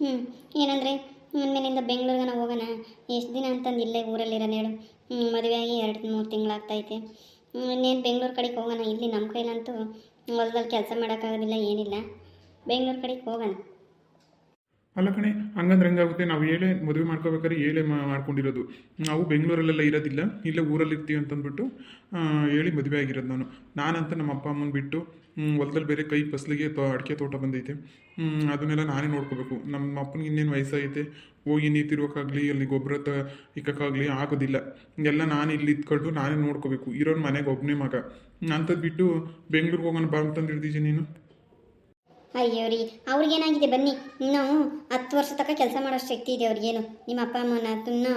ಹ್ಞೂ ಏನಂದರೆ ಮುಂದಿನಿಂದ ಬೆಂಗಳೂರಿಗೆ ನಾವು ಹೋಗೋಣ. ಎಷ್ಟು ದಿನ ಅಂತಂದು ಇಲ್ಲೇ ಊರಲ್ಲಿರೋಣ ಹೇಳು. ಹ್ಞೂ ಮದುವೆ ಆಗಿ ಎರಡು ಮೂರು ತಿಂಗಳಾಗ್ತೈತೆ. ಇನ್ನೇನು ಬೆಂಗಳೂರು ಕಡೆಗೆ ಹೋಗೋಣ. ಇಲ್ಲಿ ನಮ್ಮ ಕೈಲಂತೂ ಹೊಲದಲ್ಲಿ ಕೆಲಸ ಮಾಡೋಕ್ಕಾಗೋದಿಲ್ಲ, ಏನಿಲ್ಲ. ಬೆಂಗಳೂರು ಕಡೆಗೆ ಹೋಗೋಣ. ಅಲ್ಲ ಕಣೆ, ಹಂಗಂದ್ರೆ ಹೆಂಗಾಗುತ್ತೆ? ನಾವು ಏಳೆ ಮದುವೆ ಮಾಡ್ಕೋಬೇಕಾದ್ರೆ ಏಳೆ ಮಾಡ್ಕೊಂಡಿರೋದು. ನಾವು ಬೆಂಗಳೂರಲ್ಲೆಲ್ಲ ಇರೋದಿಲ್ಲ, ಇಲ್ಲೇ ಊರಲ್ಲಿ ಇರ್ತೀವಿ ಅಂತಂದ್ಬಿಟ್ಟು ಹೇಳಿ ಮದುವೆ ಆಗಿರೋದು ನಾನು. ನಾನಂತ ನಮ್ಮ ಅಪ್ಪ, ಅಮ್ಮನ ಬಿಟ್ಟು ಹೊಲದಲ್ಲಿ ಬೇರೆ ಕೈ ಫಸಲಿಗೆ ತೋ ಅಡಿಕೆ ತೋಟ ಬಂದೈತೆ. ಅದನ್ನೆಲ್ಲ ನಾನೇ ನೋಡ್ಕೋಬೇಕು. ನಮ್ಮ ಅಪ್ಪನಿಗೆ ಇನ್ನೇನು ವಯಸ್ಸಾಗೈತೆ, ಹೋಗಿ ನೀರು ಅಲ್ಲಿ ಗೊಬ್ಬರ ತ ಇಕ್ಕೋಕ್ಕಾಗಲಿ ಆಗೋದಿಲ್ಲ. ಎಲ್ಲ ನಾನು ಇಲ್ಲಿ ಇದ್ಕೊಂಡು ನಾನೇ ನೋಡ್ಕೋಬೇಕು. ಇರೋನು ಮನೆಗೆ ಒಬ್ಬನೇ ಮಗ. ಅಂಥದ್ದು ಬಿಟ್ಟು ಬೆಂಗ್ಳೂರಿಗೆ ಹೋಗೋಣ ಬಾ ಅಂತಂದು ಹಿಡ್ದಿದ್ದೀನಿ ನೀನು? ಅಯ್ಯೋ ರೀ, ಅವ್ರಿಗೇನಾಗಿದೆ ಬನ್ನಿ. ಇನ್ನೂ ಹತ್ತು ವರ್ಷ ತನಕ ಕೆಲಸ ಮಾಡೋ ಶಕ್ತಿ ಇದೆ ಅವ್ರಿಗೇನು. ನಿಮ್ಮ ಅಪ್ಪ ಅಮ್ಮನ ಇನ್ನೂ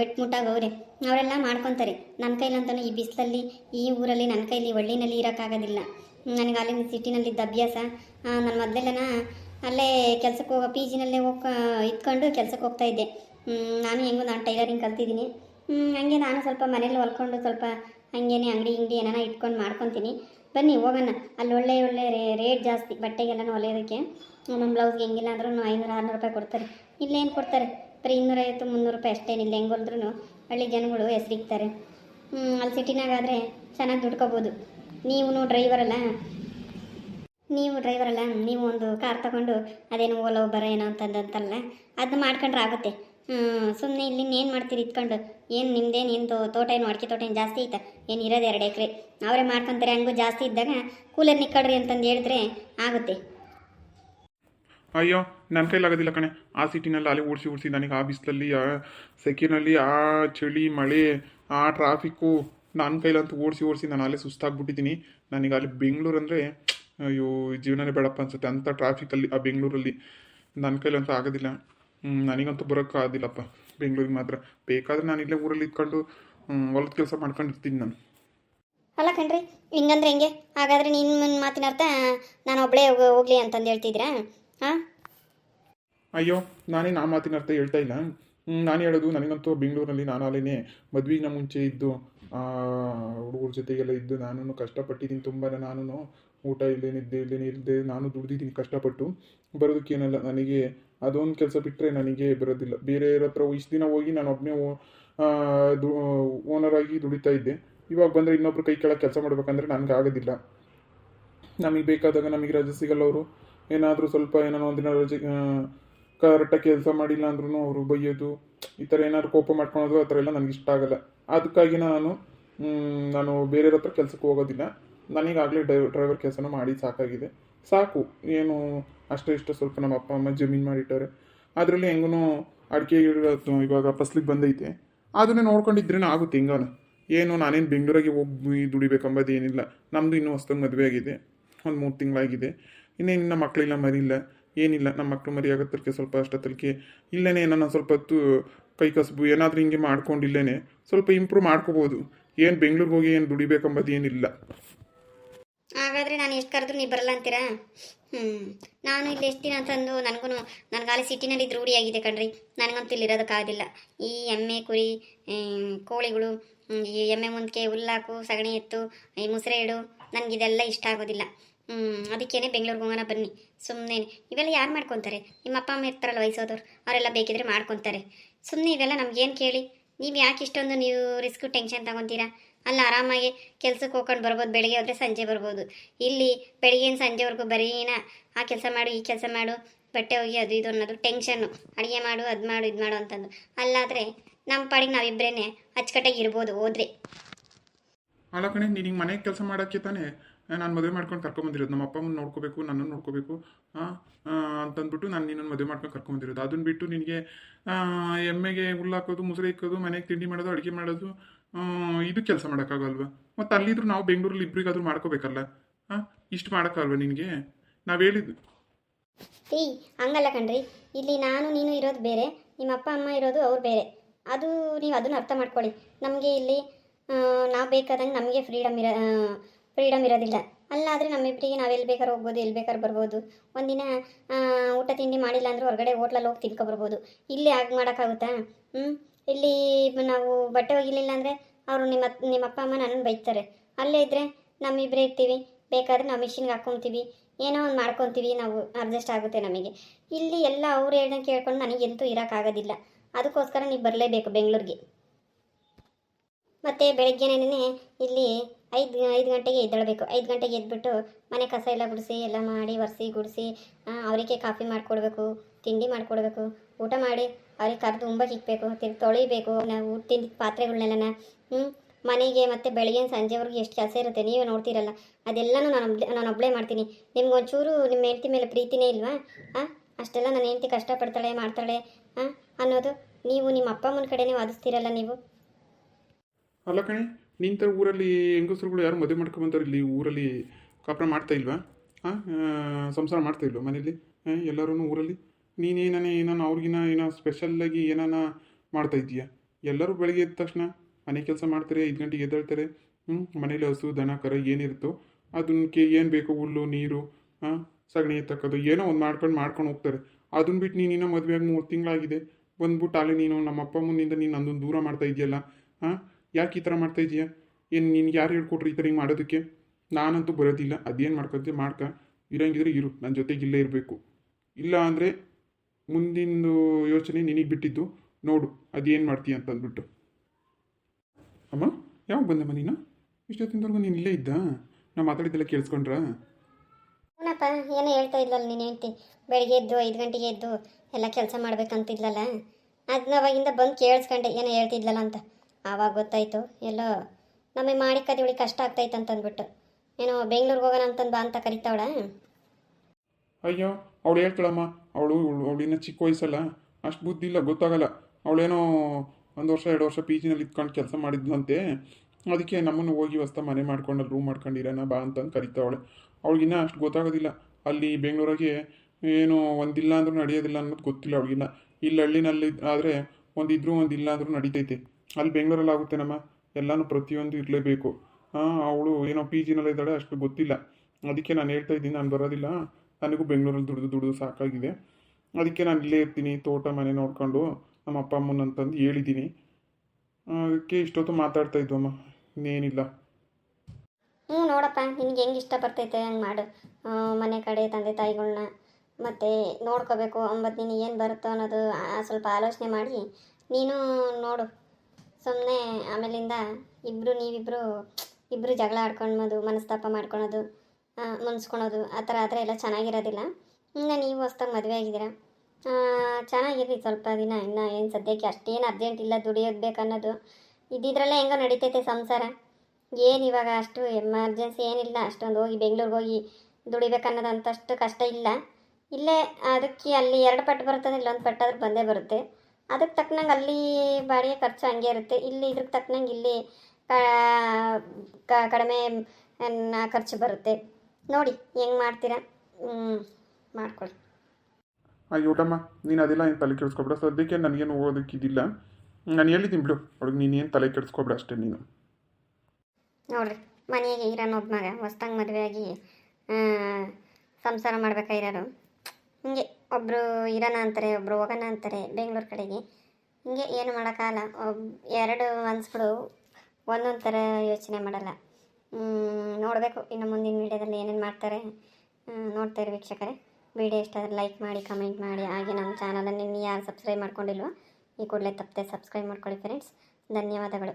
ಗಟ್ಟಿಮುಟ್ಟಾಗಿ ಅವರೇ. ಅವರೆಲ್ಲ ಮಾಡ್ಕೊತಾರೆ. ನನ್ನ ಕೈಲಂತನೂ ಈ ಬಿಸಿಲಲ್ಲಿ, ಈ ಊರಲ್ಲಿ ನನ್ನ ಕೈಲಿ ಒಳ್ಳಿನಲ್ಲಿ ಇರೋಕ್ಕಾಗೋದಿಲ್ಲ. ನನಗೆ ಅಲ್ಲಿಂದ ಸಿಟಿನಲ್ಲಿದ್ದ ಅಭ್ಯಾಸ. ನನ್ನ ಮೊದಲೆಲ್ಲನ ಅಲ್ಲೇ ಕೆಲಸಕ್ಕೆ ಹೋಗೋ ಪಿ ಜಿನಲ್ಲೇ ಹೋಗಿ ಇದ್ಕೊಂಡು ಕೆಲಸಕ್ಕೆ ಹೋಗ್ತಾ ಇದ್ದೆ. ನಾನು ಹೆಂಗೋ ನಾನು ಟೈಲರಿಂಗ್ ಕಲ್ತಿದ್ದೀನಿ. ಹಂಗೆ ನಾನು ಸ್ವಲ್ಪ ಮನೇಲಿ ಹೊಲ್ಕೊಂಡು ಸ್ವಲ್ಪ ಹಂಗೇನೆ ಅಂಗಡಿ ಹಿಂಗಡಿ ಏನಾನ ಇಟ್ಕೊಂಡು ಮಾಡ್ಕೊತೀನಿ. ಬನ್ನಿ, ಹೋಗೋಣ. ಅಲ್ಲಿ ಒಳ್ಳೆ ಒಳ್ಳೆ ರೇಟ್ ಜಾಸ್ತಿ, ಬಟ್ಟೆಗೆಲ್ಲನೂ ಹೊಲಿಯೋದಕ್ಕೆ ನಮ್ಮ ಬ್ಲೌಸ್ಗೆ ಹೆಂಗಿಲ್ಲ ಅಂದ್ರೂ ಐನೂರು, ಆರುನೂರು ರೂಪಾಯಿ ಕೊಡ್ತಾರೆ. ಇಲ್ಲೇನು ಕೊಡ್ತಾರೆ? ಬರೀ ಇನ್ನೂರೈವತ್ತು ಮುನ್ನೂರು ರೂಪಾಯಿ ಅಷ್ಟೇನಿಲ್ಲ ಹೊಲಿದ್ರು ಹಳ್ಳಿ ಜನಗಳು ಹೆಸರಿಗ್ತಾರೆ. ಅಲ್ಲಿ ಸಿಟಿನಾಗಾದರೆ ಚೆನ್ನಾಗಿ ದುಡ್ಕೋಬೋದು. ನೀವು ಡ್ರೈವರ್ ಅಲ್ಲ ನೀವು ಡ್ರೈವರ್ ಅಲ್ಲ ನೀವು ಒಂದು ಕಾರ್ ತಗೊಂಡು ಅದೇನು ಓಲೋ ಬರ ಏನೋ ಅಂತಂದಂತಲ್ಲ ಅದನ್ನ ಮಾಡ್ಕೊಂಡ್ರೆ ಆಗುತ್ತೆ. ಸುಮ್ಮನೆ ಇಲ್ಲಿ ಏನು ಮಾಡ್ತೀರಿ ಇತ್ಕೊಂಡು ಏನು ನಿಮ್ದೇನು ಏನು ತೋಟ ಏನು, ಅಡಿಕೆ ತೋಟ ಏನು ಜಾಸ್ತಿ ಐತಾ? ಏನು ಇರೋದು ಎರಡು ಎಕರೆ? ಅವರೇ ಮಾಡ್ಕೊತಾರೆ, ಹಂಗೂ ಜಾಸ್ತಿ ಇದ್ದಾಗ ಕೂಲರ್ ನಿಕ್ಕಡ್ರಿ ಅಂತಂದು ಹೇಳಿದ್ರೆ ಆಗುತ್ತೆ. ಅಯ್ಯೋ ನನ್ನ ಕೈಲಾಗೋದಿಲ್ಲ ಕಣೆ. ಆ ಸಿಟಿನಲ್ಲಿ ಅಲ್ಲಿ ಓಡಿಸಿ ಓಡಿಸಿ ನನಗೆ ಆ ಬಿಸಿಲಲ್ಲಿ, ಆ ಸೆಕೆನಲ್ಲಿ ಆ ಚಳಿ, ಮಳೆ, ಆ ಟ್ರಾಫಿಕ್ಕು ನನ್ನ ಕೈಲಂತೂ ಓಡಿಸಿ ಓಡಿಸಿ ನಾನು ಅಲ್ಲೇ ಸುಸ್ತಾಗ್ಬಿಟ್ಟಿದ್ದೀನಿ. ನನಗೆ ಅಲ್ಲಿ ಬೆಂಗಳೂರು ಅಂದರೆ ಅಯ್ಯೋ ಜೀವನನೇ ಬೇಡಪ್ಪ ಅನ್ಸುತ್ತೆ. ಅಂಥ ಟ್ರಾಫಿಕಲ್ಲಿ ಆ ಬೆಂಗಳೂರಲ್ಲಿ ನನ್ನ ಕೈಲಂತೂ ಆಗೋದಿಲ್ಲ. ನನಗಂತೂ ಬರೋಕ್ಕಾಗೋದಿಲ್ಲಪ್ಪ ಬೆಂಗಳೂರಿಗೆ ಮಾತ್ರ. ಬೇಕಾದ್ರೆ ನಾನು ಇಲ್ಲೇ ಊರಲ್ಲಿ ಇದ್ಕೊಂಡು ಹೊಲದ ಕೆಲಸ ಮಾಡ್ಕೊಂಡಿರ್ತೀನಿ ನಾನು. ಅಲ್ಲ ಕಣ್ರಿ ಹಿಂಗಂದ್ರೆ ಹೆಂಗೆ? ಹಾಗಾದ್ರೆ ನಿನ್ನ ಮಾತಿನ ಅರ್ಥ ನಾನು ಒಬ್ಬಳೇ ಹೋಗ್ಲಿ ಅಂತಂದು ಹೇಳ್ತಿದ್ದೀರಾ? ಹಾಂ ಅಯ್ಯೋ ನಾನೇ ನಾ ಮಾತಿನ ಅರ್ಥ ಹೇಳ್ತಾ ಇಲ್ಲ. ನಾನು ಹೇಳೋದು ನನಗಂತೂ ಬೆಂಗಳೂರಲ್ಲಿ ನಾನು ಅಲ್ಲೇ ಮದುವೆಗಿನ ಮುಂಚೆ ಇದ್ದು ಹುಡುಗರ ಜೊತೆಗೆಲ್ಲ ಇದ್ದು ನಾನು ಕಷ್ಟಪಟ್ಟಿದ್ದೀನಿ ತುಂಬಾ ನಾನು ಊಟ ಇಲ್ಲದೆ ನಿದ್ದೆ ಇಲ್ಲದೆ ನಾನು ದುಡ್ದಿದ್ದೀನಿ, ಕಷ್ಟಪಟ್ಟು. ಬರೋದಕ್ಕೇನಲ್ಲ ನನಗೆ ಅದೊಂದು ಕೆಲಸ ಬಿಟ್ಟರೆ ನನಗೆ ಬರೋದಿಲ್ಲ. ಬೇರೆಯವ್ರ ಹತ್ರ ಇಷ್ಟು ದಿನ ಹೋಗಿ ನಾನು ಒಬ್ಬನೇ ದು ಓನರ್ ಆಗಿ ದುಡಿತಾ ಇದ್ದೆ. ಇವಾಗ ಬಂದರೆ ಇನ್ನೊಬ್ರು ಕೈ ಕೆಳಗೆ ಕೆಲಸ ಮಾಡ್ಬೇಕಂದ್ರೆ ನನಗೆ ಆಗೋದಿಲ್ಲ. ನಮಗೆ ಬೇಕಾದಾಗ ನಮಗೆ ರಜೆ ಸಿಗಲ್ಲ ಅವರು ಏನಾದರೂ ಸ್ವಲ್ಪ ಏನೋ ಒಂದಿನ ರಜೆ ಕರೆಕ್ಟಾಗಿ ಕೆಲಸ ಮಾಡಿಲ್ಲ ಅಂದ್ರೂ ಅವರು ಬೈಯೋದು, ಈ ಥರ ಏನಾದ್ರು ಕೋಪ ಮಾಡ್ಕೊಳೋದು ಆ ಥರ ಎಲ್ಲ ನನಗೆ ಇಷ್ಟ ಆಗಲ್ಲ. ಅದಕ್ಕಾಗಿ ನಾನು ನಾನು ಬೇರೆಯವ್ರ ಹತ್ರ ಕೆಲಸಕ್ಕೆ ಹೋಗೋದಿಲ್ಲ. ನನಗಾಗಲೇ ಡ್ರೈವ್ ಡ್ರೈವರ್ ಕೆಲಸನ ಮಾಡಿ ಸಾಕಾಗಿದೆ. ಸಾಕು, ಏನು ಅಷ್ಟೇ ಇಷ್ಟು ಸ್ವಲ್ಪ ನಮ್ಮ ಅಪ್ಪ, ಅಮ್ಮ ಜಮೀನು ಮಾಡಿಟ್ಟವ್ರೆ. ಅದರಲ್ಲಿ ಹೆಂಗೂ ಅಡಿಕೆ ಇವಾಗ ಫಸ್ಲಿಗೆ ಬಂದೈತೆ. ಅದನ್ನೇ ನೋಡ್ಕೊಂಡಿದ್ರೇನೆ ಆಗುತ್ತೆ ಹಿಂಗಾನ? ಏನು ನಾನೇನು ಬೆಂಗಳೂರಿಗೆ ಹೋಗಿ ದುಡಿಬೇಕಂಬದು ಏನಿಲ್ಲ. ನಮ್ಮದು ಇನ್ನೂ ಹೊಸ್ದಾಗಿ ಮದುವೆ ಆಗಿದೆ. ಒಂದು ಮೂರು ತಿಂಗಳಾಗಿದೆ. ಇನ್ನೇನು ನಮ್ಮ ಮಕ್ಕಳಿಲ್ಲ ಮರಿಲ್ಲ. ಏನಿಲ್ಲ. ನಮ್ಮ ಮಕ್ಕಳು ಮರಿ ಆಗೋದಕ್ಕೆ ಸ್ವಲ್ಪ ಅಷ್ಟೊತ್ತಲಿಗೆ ಇಲ್ಲೇ ನಾನು ಸ್ವಲ್ಪ ಹೊತ್ತು ಕೈ ಕಸಬು ಏನಾದರೂ ಹಿಂಗೆ ಮಾಡ್ಕೊಂಡಿಲ್ಲೇನೆ, ಸ್ವಲ್ಪ ಇಂಪ್ರೂವ್ ಮಾಡ್ಕೋಬೋದು. ಏನು ಬೆಂಗಳೂರಿಗೆ ಹೋಗಿ ಏನು ದುಡಿಬೇಕಂಬದು ಏನಿಲ್ಲ. ಹಾಗಾದರೆ ನಾನು ಎಷ್ಟು ಕರೆದ್ರು ನೀವು ಬರಲ್ಲ ಅಂತೀರಾ? ಹ್ಞೂ ನಾನು ಇಲ್ಲಿ ಎಷ್ಟು ದಿನ ಅಂತಂದು ನನಗೂ ನನಗಾಲಿ ಸಿಟಿನಲ್ಲಿ ಇದ್ದು ರೂಢಿಯಾಗಿದೆ ಕಣ್ರಿ. ನನಗಂತೂ ಇಲ್ಲಿ ಇರೋದಕ್ಕಾಗೋದಿಲ್ಲ ಈ ಎಮ್ಮೆ ಕುರಿ ಕೋಳಿಗಳು ಈ ಎಮ್ಮೆ ಮುಂದಕ್ಕೆ ಹುಲ್ಲಾಕು, ಸಗಣಿ ಎತ್ತು, ಈ ಮುಸ್ರೆ ಇಡು ನನಗಿದೆಲ್ಲ ಇಷ್ಟ ಆಗೋದಿಲ್ಲ. ಹ್ಞೂ ಅದಕ್ಕೇನೆ ಬೆಂಗಳೂರಿಗೆ ಹೋಗೋಣ ಬನ್ನಿ. ಸುಮ್ಮನೆ ಇವೆಲ್ಲ ಯಾರು ಮಾಡ್ಕೊತಾರೆ? ನಿಮ್ಮ ಅಪ್ಪ, ಅಮ್ಮ ಇರ್ತಾರಲ್ಲ ವಯಸ್ಸಾದವ್ರು, ಅವರೆಲ್ಲ ಬೇಕಿದ್ರೆ ಮಾಡ್ಕೊತಾರೆ. ಸುಮ್ಮನೆ ಇವೆಲ್ಲ ನಮ್ಗೇನು ಕೇಳಿ? ನೀವು ಯಾಕೆ ಇಷ್ಟೊಂದು ನೀವು ರಿಸ್ಕ್ ಟೆನ್ಷನ್ ತಗೊತೀರಾ? ಅಲ್ಲಿ, ಆರಾಮಾಗಿ ಕೆಲ್ಸಕ್ಕೆ ಹೋಗ್ಕೊಂಡು ಬರ್ಬೋದು, ಬೆಳಗ್ಗೆ ಹೋದರೆ ಸಂಜೆ ಬರ್ಬೋದು. ಇಲ್ಲಿ ಬೆಳಿಗ್ಗೆಯಿಂದ ಸಂಜೆವರೆಗೂ ಬರೀನ, ಆ ಕೆಲಸ ಮಾಡು, ಈ ಕೆಲಸ ಮಾಡು, ಬಟ್ಟೆ ಹೋಗಿ ಅದು ಇದು ಅನ್ನೋದು ಟೆನ್ಷನ್ನು ಅಡುಗೆ ಮಾಡು, ಅದು ಮಾಡು, ಇದು ಮಾಡು ಅಂತಂದು. ಅಲ್ಲಾದರೆ ನಮ್ಮ ಪಾಡಿಗೆ ನಾವಿಬ್ಬರೇ ಅಚ್ಚುಕಟ್ಟಾಗಿ ಇರ್ಬೋದು ಹೋದ್ರೆ. ಅಲ್ಲ ಕಣೆ, ನೀನು ಮನೆಗೆ ಕೆಲಸ ಮಾಡೋಕ್ಕೆ ತಾನೇ ನಾನು ಮದುವೆ ಮಾಡ್ಕೊಂಡು ಕರ್ಕೊಂಬಂದಿರೋದು. ನಮ್ಮ ಅಪ್ಪ ಅಮ್ಮನ ನೋಡ್ಕೋಬೇಕು ನನ್ನನ್ನು ನೋಡ್ಕೋಬೇಕು. ಅಂತಂದ್ಬಿಟ್ಟು ನಾನು ನಿನ್ನನ್ನು ಮದುವೆ ಮಾಡ್ಕೊಂಡು ಕರ್ಕೊಂಬಂದಿರೋದು. ಅದನ್ನು ಬಿಟ್ಟು ನಿನಗೆ ಎಮ್ಮೆಗೆ ಹುಲ್ಲು ಹಾಕೋದು, ಮುಸುರೆ ಇಕ್ಕೋದು, ಮನೆಗೆ ತಿಂಡಿ ಮಾಡೋದು, ಅಡುಗೆ ಮಾಡೋದು ಇದು ಕೆಲಸ ಮಾಡೋಕ್ಕಾಗಲ್ವ? ಮತ್ತು ಅಲ್ಲಿದ್ರು ನಾವು ಬೆಂಗಳೂರಲ್ಲಿ ಇಬ್ಬರಿಗಾದ್ರೂ ಮಾಡ್ಕೋಬೇಕಲ್ಲ? ಹಾಂ ಇಷ್ಟು ಮಾಡೋಕ್ಕಾಗಲ್ವ ನಿನಗೆ? ನಾವು ಹೇಳಿದ್ದು ಏಯ್ ಹಂಗಲ್ಲ ಕಣ್ರಿ. ಇಲ್ಲಿ ನಾನು, ನೀನು ಇರೋದು ಬೇರೆ, ನಿಮ್ಮ ಅಪ್ಪ, ಅಮ್ಮ ಇರೋದು ಅವ್ರು ಬೇರೆ. ಅದು ನೀವು ಅದನ್ನು ಅರ್ಥ ಮಾಡ್ಕೊಳ್ಳಿ. ನಮಗೆ ಇಲ್ಲಿ ನಾವು ಬೇಕಾದಂಗೆ ನಮಗೆ ಫ್ರೀಡಮ್ ಇರೋ ಫ್ರೀಡಮ್ ಇರೋದಿಲ್ಲ ಅಲ್ಲಾದರೆ ನಾವು ಎಲ್ಲಿ ಬೇಕಾದ್ರೂ ಹೋಗ್ಬೋದು ಎಲ್ಲಿ ಬೇಕಾದ್ರೂ ಬರ್ಬೋದು. ಒಂದಿನ ಊಟ ತಿಂಡಿ ಮಾಡಿಲ್ಲ ಅಂದ್ರೆ ಹೊರಗಡೆ ಹೋಟ್ಲಲ್ಲಿ ಹೋಗಿ ತಿನ್ಕೊಬರ್ಬೋದು ಇಲ್ಲಿ ಹಾಗೆ ಮಾಡೋಕ್ಕಾಗುತ್ತಾ? ಹ್ಞೂ ಇಲ್ಲಿ ನಾವು ಬಟ್ಟೆ ಒಗಿಲಿಲ್ಲ ಅಂದರೆ ಅವರು ನಿಮ್ಮ ನಿಮ್ಮ ಅಪ್ಪ, ಅಮ್ಮ ನನ್ನನ್ನು ಬೈತಾರೆ. ಅಲ್ಲೇ ಇದ್ದರೆ ನಮ್ಮಿಬ್ಬರೇ ಇರ್ತೀವಿ. ಬೇಕಾದ್ರೆ ನಾವು ಮಿಷಿನ್ಗೆ ಹಾಕ್ಕೊತೀವಿ ಏನೋ ಒಂದು ಮಾಡ್ಕೊತೀವಿ, ನಾವು ಅಡ್ಜಸ್ಟ್ ಆಗುತ್ತೆ ನಮಗೆ. ಇಲ್ಲಿ ಎಲ್ಲ ಅವ್ರು ಹೇಳ್ದಂಗೆ ಕೇಳ್ಕೊಂಡು ನನಗೆಂತೂ ಇರೋಕ್ಕಾಗೋದಿಲ್ಲ. ಅದಕ್ಕೋಸ್ಕರ ನೀವು ಬರಲೇಬೇಕು ಬೆಂಗಳೂರಿಗೆ. ಮತ್ತು ಬೆಳಗ್ಗೆನೇ ಇಲ್ಲಿ ಐದು ಐದು ಗಂಟೆಗೆ ಎದ್ದೇಳಬೇಕು. ಐದು ಗಂಟೆಗೆ ಎದ್ದುಬಿಟ್ಟು ಮನೆ ಕಸ ಎಲ್ಲ ಗುಡಿಸಿ, ಎಲ್ಲ ಮಾಡಿ, ಒರೆಸಿ, ಗುಡಿಸಿ ಅವರಿಗೆ ಕಾಫಿ ಮಾಡಿಕೊಡ್ಬೇಕು, ತಿಂಡಿ ಮಾಡಿಕೊಡ್ಬೇಕು, ಊಟ ಮಾಡಿ ಅವ್ರಿಗೆ ಕರೆದು ಉಂಬಕ್ಕೆ ಇಕ್ಬೇಕು, ತಿರ್ಗಿ ತೊಳಿಬೇಕು ನಾವು ತಿಂದ ಪಾತ್ರೆಗಳನ್ನೆಲ್ಲ ಹ್ಞೂ ಮನೆಗೆ ಮತ್ತು ಬೆಳಗ್ಗೆ ಸಂಜೆವರೆಗೂ ಎಷ್ಟು ಕೆಲಸ ಇರುತ್ತೆ ನೀವೇ ನೋಡ್ತೀರಲ್ಲ. ಅದೆಲ್ಲನೂ ನಾನು ನಾನು ಒಬ್ಬಳೇ ಮಾಡ್ತೀನಿ. ನಿಮ್ಗೊಂಚೂರು ನಿಮ್ಮ ಹೆಂಡತಿ ಮೇಲೆ ಪ್ರೀತಿನೇ ಇಲ್ವಾ? ಹಾಂ ಅಷ್ಟೆಲ್ಲ ನನ್ನ ಹೆಂಡತಿ ಕಷ್ಟಪಡ್ತಾಳೆ, ಮಾಡ್ತಾಳೆ ಹಾಂ ಅನ್ನೋದು ನೀವು ನಿಮ್ಮ ಅಪ್ಪ ಅಮ್ಮನ ಕಡೆನೇ ವಾದಿಸ್ತೀರಲ್ಲ ನೀವು? ಹಲೋ ಕಣೆ ನಿಂತ ಊರಲ್ಲಿ ಹೆಂಗಸರುಗಳು ಯಾರು ಮದುವೆ ಮಾಡ್ಕೊಂಬಂತಾರೆ ಇಲ್ಲಿ ಊರಲ್ಲಿ ಕಾಪರ ಮಾಡ್ತಾ ಇಲ್ವಾ? ಹಾಂ ಸಂಸಾರ ಮಾಡ್ತಾ ಇಲ್ವಾ ಮನೇಲಿ ಎಲ್ಲರೂ ಊರಲ್ಲಿ? ನೀನೇನೇ ಏನಾನ ಅವ್ರಿಗಿನ ಏನೋ ಸ್ಪೆಷಲ್ಲಾಗಿ ಏನಾನ ಮಾಡ್ತಾ ಇದೀಯಾ ಎಲ್ಲರೂ ಬೆಳಗ್ಗೆ ಎದ್ದ ತಕ್ಷಣ ಮನೆ ಕೆಲಸ ಮಾಡ್ತಾರೆ, ಐದು ಗಂಟೆಗೆ ಎದ್ದೇಳ್ತಾರೆ. ಹ್ಞೂ ಮನೇಲಿ ಹಸು, ದನ, ಕರ ಏನಿರುತ್ತೋ ಅದಕ್ಕೆ ಏನು ಬೇಕೋ? ಹುಲ್ಲು, ನೀರು ಹಾಂ ಸಗಣಿ ಎತ್ತಕ್ಕದು ಏನೋ ಒಂದು ಮಾಡ್ಕೊಂಡು ಮಾಡ್ಕೊಂಡು ಹೋಗ್ತಾರೆ. ಅದನ್ನ ಬಿಟ್ಟು ನೀನು ಇನ್ನೂ ಮದುವೆಯಾಗಿ ಮೂರು ತಿಂಗಳಾಗಿದೆ. ಬಂದ್ಬಿಟ್ಟು ಅಲ್ಲಿ ನೀನು ನಮ್ಮ ಅಪ್ಪ ಅಮ್ಮನಿಂದ ನೀನು ನಂದೊಂದು ದೂರ ಮಾಡ್ತಾ ಇದೆಯಲ್ಲ ಹಾಂ ಯಾಕೆ ಈ ಥರ ಮಾಡ್ತಾ ಇದೀಯಾ? ಏನು ನೀನು ಯಾರು ಹೇಳ್ಕೊಟ್ರು ಈ ಥರ ಹಿಂಗೆ ಮಾಡೋದಕ್ಕೆ? ನಾನಂತೂ ಬರೋದಿಲ್ಲ. ಅದೇನು ಮಾಡ್ಕೊತೀವಿ ಮಾಡ್ಕ. ಇರೋಂಗಿದ್ರೆ ಇರು. ನನ್ನ ಜೊತೆಗೆ ಇಲ್ಲೇ ಇರಬೇಕು. ಇಲ್ಲ ಅಂದರೆ ಮುಂದಿಂದು ಯೋಚನೆ ನಿನಗೆ ಬಿಟ್ಟಿದ್ದು. ನೋಡು, ಅದೇನು ಮಾಡ್ತೀಯ ಅಂತ ಅಂದ್ಬಿಟ್ಟು ಅಮ್ಮ, ಯಾವಾಗ ಬಂದಮ್ಮ ನೀನು? ಇಷ್ಟೊತ್ತಿನವರೆಗೂ ನೀನು ಇಲ್ಲೇ ಇದ್ದ? ನಾ ಮಾತಾಡಿದ್ದೆಲ್ಲ ಕೇಳಿಸ್ಕೊಂಡ್ರ? ಏನಪ್ಪ ಏನೋ ಹೇಳ್ತಾ ಇದ್ಲಲ್ಲ ನೀನು ಹೇಳ್ತಿ ಬೆಳಿಗ್ಗೆ ಎದ್ದು, ಐದು ಗಂಟೆಗೆ ಎದ್ದು, ಎಲ್ಲ ಕೆಲಸ ಮಾಡ್ಬೇಕಂತಿದ್ಲಲ್ಲ? ಅದನ್ನ ಅವಾಗಿಂದ ಬಂದು ಕೇಳಿಸ್ಕೊಂಡೆ, ಏನೋ ಹೇಳ್ತಿದ್ಲಲ್ಲ ಅಂತ. ಆವಾಗ ಗೊತ್ತಾಯಿತು, ಎಲ್ಲೋ ನಮಗೆ ಮಾಡಿ ಕದಿವಳಿ ಕಷ್ಟ ಆಗ್ತೈತೆ ಅಂತಂದ್ಬಿಟ್ಟು. ಏನೋ ಬೆಂಗ್ಳೂರಿಗೆ ಹೋಗೋಣ ಅಂತಂದು ಬಾ ಅಂತ ಕರಿತಾವಳ? ಅಯ್ಯೋ, ಅವಳು ಹೇಳ್ತಾಳಮ್ಮ, ಅವಳು ಅವಳಿನ್ನ ಚಿಕ್ಕ ವಯಸ್ಸಲ್ಲ, ಅಷ್ಟು ಬುದ್ಧಿ ಇಲ್ಲ, ಗೊತ್ತಾಗಲ್ಲ. ಅವಳೇನೋ ಒಂದು ವರ್ಷ, ಎರಡು ವರ್ಷ ಪಿ ಜಿನಲ್ಲಿ ಇದ್ಕೊಂಡು ಕೆಲಸ ಮಾಡಿದ್ಲಂತೆ ಅದಕ್ಕೆ ನಮ್ಮನ್ನು ಹೋಗಿ ಹೊಸ್ತ ಮನೆ ಮಾಡ್ಕೊಂಡು ರೂಮ್ ಮಾಡ್ಕೊಂಡಿರೋಣ, ಬಾ ಅಂತಂದು ಕರಿತಾವಳೆ. ಅವಳಿಗಿನ್ನ ಅಷ್ಟು ಗೊತ್ತಾಗೋದಿಲ್ಲ. ಅಲ್ಲಿ ಬೆಂಗಳೂರಿಗೆ ಏನು ಒಂದಿಲ್ಲ ಅಂದ್ರೂ ನಡೆಯೋದಿಲ್ಲ ಅನ್ನೋದು ಗೊತ್ತಿಲ್ಲ ಅವಳಿಗಿನ್ನ. ಇಲ್ಲಿ ಹಳ್ಳಿನಲ್ಲಿ ಆದರೆ ಒಂದಿದ್ರೂ ಒಂದಿಲ್ಲ ಅಂದ್ರೂ ನಡೀತೈತೆ. ಅಲ್ಲಿ ಬೆಂಗಳೂರಲ್ಲಿ ಆಗುತ್ತೇನಮ್ಮ ಎಲ್ಲನೂ ಪ್ರತಿಯೊಂದು ಇರಲೇಬೇಕು. ಅವಳು ಏನೋ ಪಿ ಜಿನಲ್ಲಿ ಇದ್ದಾಳೆ, ಅಷ್ಟು ಗೊತ್ತಿಲ್ಲ. ಅದಕ್ಕೆ ನಾನು ಹೇಳ್ತಾ ಇದ್ದೀನಿ, ನಾನು ಬರೋದಿಲ್ಲ. ನನಗೂ ಬೆಂಗಳೂರಲ್ಲಿ ದುಡಿದು ದುಡಿದು ಸಾಕಾಗಿದೆ. ಅದಕ್ಕೆ ನಾನು ಇಲ್ಲೇ ಇರ್ತೀನಿ, ತೋಟ ಮನೆ ನೋಡ್ಕೊಂಡು ನಮ್ಮ ಅಪ್ಪ ಅಮ್ಮನ ಅಂತಂದು ಹೇಳಿದ್ದೀನಿ. ಅದಕ್ಕೆ ಇಷ್ಟೊತ್ತು ಮಾತಾಡ್ತಾ ಇದ್ವಮ್ಮ ಇನ್ನೇನಿಲ್ಲ. ಹ್ಞೂ, ನೋಡಪ್ಪ, ನಿನಗೆ ಹೆಂಗೆ ಇಷ್ಟ ಬರ್ತೈತೆ ಹಂಗೆ ಮಾಡು. ಮನೆ ಕಡೆ, ತಂದೆ ತಾಯಿಗಳನ್ನ ಮತ್ತು ನೋಡ್ಕೋಬೇಕು ಅಂಬತ್ತು ನೀನು ಏನು ಬರುತ್ತೋ ಅನ್ನೋದು ಸ್ವಲ್ಪ ಆಲೋಚನೆ ಮಾಡಿ. ನೀನು ನೋಡು. ಸುಮ್ಮನೆ ಆಮೇಲಿಂದ ಇಬ್ಬರು ನೀವಿಬ್ಬರು ಇಬ್ಬರು ಜಗಳ ಆಡ್ಕೊಳೋದು, ಮನಸ್ತಾಪ ಮಾಡ್ಕೊಳೋದು ಮುನ್ಸ್ಕೊಳೋದು, ಆ ಥರ ಆದರೆ ಎಲ್ಲ ಚೆನ್ನಾಗಿರೋದಿಲ್ಲ. ಇನ್ನು ನೀವು ಹೊಸ್ದಾಗಿ ಮದುವೆ ಆಗಿದ್ದೀರಾ? ಚೆನ್ನಾಗಿರಿ ಸ್ವಲ್ಪ ದಿನ, ಇನ್ನು ಏನು ಸದ್ಯಕ್ಕೆ ಅಷ್ಟೇನು ಅರ್ಜೆಂಟ್ ಇಲ್ಲ, ದುಡಿಯೋದು ಬೇಕನ್ನೋದು. ಇದ್ದಿದ್ರಲ್ಲೇ ಹೆಂಗೋ ನಡೀತೈತೆ ಸಂಸಾರ. ಏನು ಇವಾಗ ಅಷ್ಟು ಎಮರ್ಜೆನ್ಸಿ ಏನಿಲ್ಲ, ಅಷ್ಟೊಂದು ಹೋಗಿ ಬೆಂಗ್ಳೂರಿಗೆ ಹೋಗಿ ದುಡಿಬೇಕನ್ನೋದು ಅಂತಷ್ಟು ಕಷ್ಟ ಇಲ್ಲ. ಇಲ್ಲೇ ಅದಕ್ಕೆ ಅಲ್ಲಿ ಎರಡು ಪಟ್ಟು ಬರ್ತದೆ ಇಲ್ಲೊಂದು ಪಟ್ಟಾದ್ರೂ ಬಂದೇ ಬರುತ್ತೆ. ಅದಕ್ಕೆ ತಕ್ಕನಂಗೆ ಅಲ್ಲಿ ಬಾಡಿಗೆ ಖರ್ಚು ಹಂಗೆ ಇರುತ್ತೆ. ಇಲ್ಲಿ ಇದ್ರಿಗೆ ತಕ್ಕನಂಗೆ ಇಲ್ಲಿ ಕಡಿಮೆ ಖರ್ಚು ಬರುತ್ತೆ. ನೋಡಿ ಹೆಂಗೆ ಮಾಡ್ತೀರಾ? ಹ್ಞೂ ಮಾಡ್ಕೊಳ್ಳಿ. ಅಯ್ಯೋ ಊಟಮ್ಮ ನೀನು ಅದೆಲ್ಲ ಏನು ತಲೆ ಕೆಡಿಸ್ಕೊಬೇಡ. ಸದ್ಯಕ್ಕೆ ನನಗೇನು ಇದಿಲ್ಲ ನಾನು ಹೇಳಿದ್ದೀನಿ ಬಿಡು. ಅವ್ಳಿಗೆ ನೀನು ಏನು ತಲೆ ಕೆಡಿಸ್ಕೊಬಿಡ ಅಷ್ಟೇ ನೀನು. ನೋಡ್ರಿ ಮನೆಗೆ ಇರೋನು ಒಬ್ಬ ಮಗ. ಹೊಸ್ದಂಗೆ ಮದುವೆಯಾಗಿ ಸಂಸಾರ ಮಾಡ್ಬೇಕಾಗಿರೋರು ಹಿಂಗೆ. ಒಬ್ಬರು ಇರೋಣ ಅಂತಾರೆ ಒಬ್ಬರು ಹೋಗೋಣ ಅಂತಾರೆ ಬೆಂಗಳೂರು ಕಡೆಗೆ. ಹಿಂಗೆ ಏನು ಮಾಡೋಕ್ಕಾಗಲ್ಲ. ಒಬ್, ಎರಡು ಮನ್ಸುಗಳು ಒಂದೊಂದು ಥರ ಯೋಚನೆ ಮಾಡಲ್ಲ. ನೋಡಬೇಕು. ಇನ್ನು ಮುಂದಿನ ವೀಡಿಯೋದಲ್ಲಿ ಏನೇನು ಮಾಡ್ತಾರೆ ನೋಡ್ತಾ ಇರಿ ವೀಕ್ಷಕರೇ. ವಿಡಿಯೋ ಇಷ್ಟ ಆದರೆ ಲೈಕ್ ಮಾಡಿ, ಕಮೆಂಟ್ ಮಾಡಿ. ಹಾಗೆ ನಮ್ಮ ಚಾನಲನ್ನು ಇನ್ನು ಯಾರು ಸಬ್ಸ್ಕ್ರೈಬ್ ಮಾಡ್ಕೊಂಡಿಲ್ವೋ, ಈ ಕೂಡಲೇ ತಪ್ಪದೆ ಸಬ್ಸ್ಕ್ರೈಬ್ ಮಾಡ್ಕೊಳ್ಳಿ ಫ್ರೆಂಡ್ಸ್. ಧನ್ಯವಾದಗಳು.